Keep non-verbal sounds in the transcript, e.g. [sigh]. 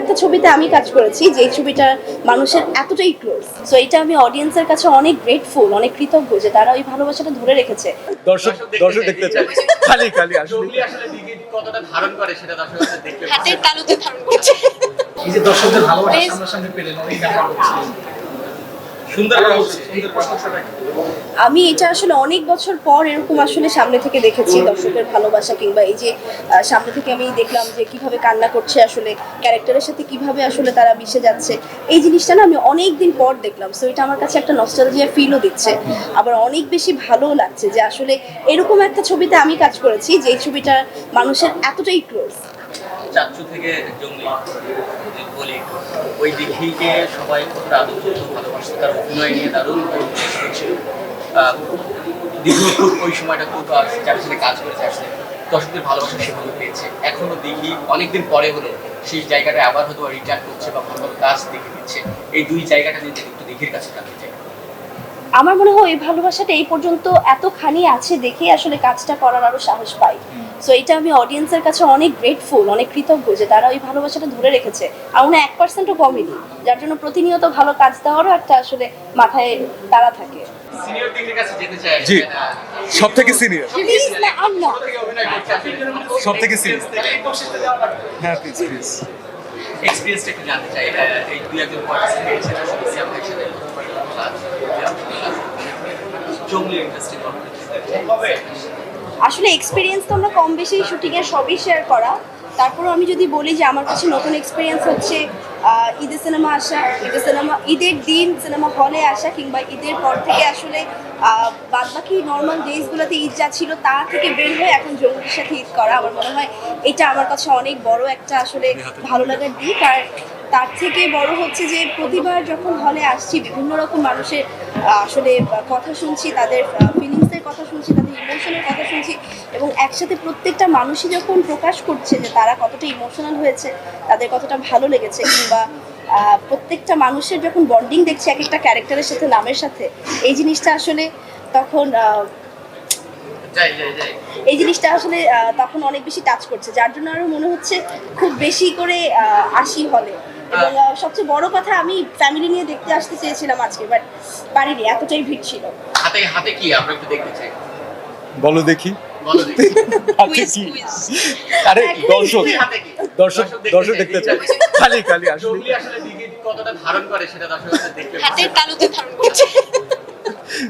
একটা ছবিতে আমি কাজ করেছি যে ছবিটা মানুষের এতটাই ক্লোজ সো এটা আমি অডিয়েন্সের কাছে অনেক গ্রেটফুল অনেক কৃতজ্ঞ যে তারা ওই ভালোবাসাটা ধরে রেখেছে। দর্শক দর্শক দেখতে চাই। খালি খালি আসলে দিকে কতটা ধারণ করে সেটা দর্শকদের দেখতে হাতের তালুতে ধারণ করছে। এই যে দর্শকদের ভালোবাসা সামনে সামনাসামনি পেলেন অনেক ব্যাপার আমি এটা আসলে অনেক বছর পর এরকম আসলে সামনে থেকে দেখেছি দর্শকের ভালোবাসা কিংবা এই যে সামনে থেকে আমি দেখলাম যে কীভাবে কান্না করছে আসলে, ক্যারেক্টারের সাথে কীভাবে আসলে তারা মিশে যাচ্ছে। এই জিনিসটা না আমি অনেক দিন পর দেখলাম। সো এটা আমার কাছে একটা নস্টালজিয়া ফিলও দিচ্ছে। আবার অনেক বেশি ভালোও লাগছে যে আসলে এরকম একটা ছবিতে আমি কাজ করেছি যে ছবিটা মানুষের এতটাই ক্লোজ চাচ্ছু থেকে জঙ্গলি বলি ওই দিঘিকে সবাই আদর করতো ভালোবাসতো তার অভিনয় নিয়ে দারুণ ছিল দীর্ঘ খুব ওই সময়টা খুব যার সাথে কাজ করেছে আসলে দর্শকদের ভালোবাসা সেভাবে পেয়েছে। এখনও দিঘি অনেকদিন পরে হলো সেই জায়গাটা আবার হয়তো রিটার্ন করছে বা ভালো ভালো কাজ দেখে দিচ্ছে এই দুই জায়গাটা যদি একটু দিঘির কাছে জানতে চাই। আমার মনে হয় এই ভালোবাসাটা এই পর্যন্ত এতখানি আছে দেখে আসলে কাজটা করার আরও সাহস পাই। সো এটা আমি অডিয়েন্সের কাছে অনেক গ্রেটফুল অনেক কৃতজ্ঞ যে তারা ওই ভালোবাসাটা ধরে রেখেছে। আর হয় এক পার্সেন্টও কমেনি যার জন্য প্রতিনিয়ত ভালো কাজ দেওয়ারও একটা আসলে মাথায় তারা থাকে। সিনিয়র জি সব থেকে সিনিয়র সব থেকে হ্যাঁ প্লিজ প্লিজ এক্সপিরিয়েন্সটা একটু জানতে চাই। এই দুই একজন জঙ্গলি ইন্ডাস্ট্রি আসলে এক্সপিরিয়েন্স তো আমরা কম বেশি শুটিং এর সবই শেয়ার করা। তারপরেও আমি যদি বলি যে আমার কাছে নতুন এক্সপিরিয়েন্স হচ্ছে ঈদের সিনেমা আসা। ঈদের সিনেমা ঈদের দিন সিনেমা হলে আসা কিংবা ঈদের পর থেকে আসলে বাদ বাকি নর্মাল ডেজগুলোতে ঈদ যা ছিল তা থেকে বের হয়ে এখন জঙ্গলির সাথে ঈদ করা। আমার মনে হয় এটা আমার কাছে অনেক বড় একটা আসলে ভালো লাগার দিক। আর তার থেকে বড় হচ্ছে যে প্রতিবার যখন হলে আসছি, বিভিন্ন রকম মানুষের আসলে কথা শুনছি, তাদের ফিলিংসের কথা শুনছি, তাদের ইমোশনের কথা এবং একসাথে প্রত্যেকটা মানুষই যখন প্রকাশ করছে যে তারা কতটা ইমোশনাল হয়েছে তাদের কতটা ভালো লেগেছে কিংবা প্রত্যেকটা মানুষের যখন বন্ডিং দেখছে এক একটা ক্যারেক্টারের সাথে নামের সাথে এই জিনিসটা আসলে তখন এই জিনিসটা আসলে তখন অনেক বেশি টাচ করছে যার জন্য আরও মনে হচ্ছে খুব বেশি করে আসি হলে। এবং সবচেয়ে বড় কথা আমি ফ্যামিলি নিয়ে দেখতে আসতে চেয়েছিলাম আজকে বাট পারিনি এতটাই ভিড় ছিল। হাতে হাতে কি? আমরা একটু দেখতে চাই। বলো দেখি। [laughs] কি? আরে দর্শক হাতে দর্শক দর্শক দেখতে চাই। খালি খালি আসলে কতটা ধারণ করে সেটা দর্শক দেখতে হাতের তালুতে ধারণ করছে।